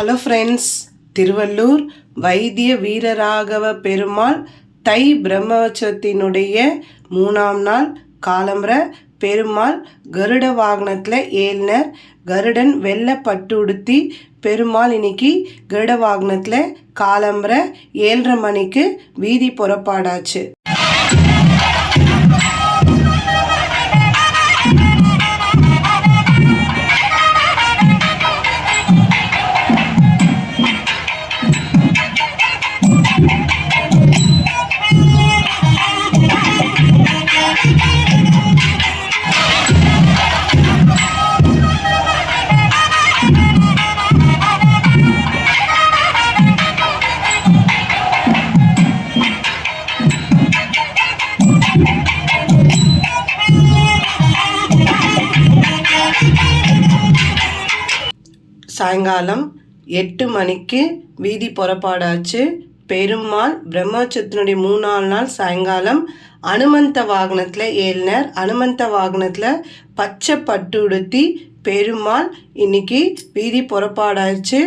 Hello friends Tiruvallur வைத்திய வீரராகவ பெருமாள் தை பிரம்மோற்சவத்தினுடைய மூணாம் நாள் காலம்பர பெருமாள் கருட வாகனத்தில் ஏழ்னர் கருடன் வெள்ளை பட்டு உடுத்தி பெருமாள் இன்னைக்கு கருட வாகனத்தில் காலம்பர ஏழரை மணிக்கு வீதி புறப்பாடாச்சு. சாயங்காலம் எட்டு மணிக்கு வீதி புறப்பாடாச்சு. பெருமாள் பிரம்மோற்சவத்தினுடைய மூணாவது நாள் சாயங்காலம் அனுமந்த வாகனத்தில் ஏழினர் அனுமந்த வாகனத்தில் பச்சை பட்டு உடுத்தி பெருமாள் இன்னைக்கு வீதி புறப்பாடாச்சு.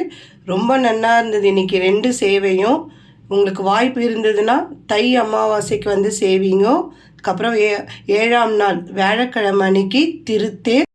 ரொம்ப நல்லா இருந்தது இன்னைக்கு ரெண்டு சேவையும். உங்களுக்கு வாய்ப்பு இருந்ததுன்னா தை அமாவாசைக்கு வந்து சேவிங்கோ. அதுக்கப்புறம் ஏ ஏழாம் நாள் வியாழக்கிழமை அன்னைக்கு திருத்தேர்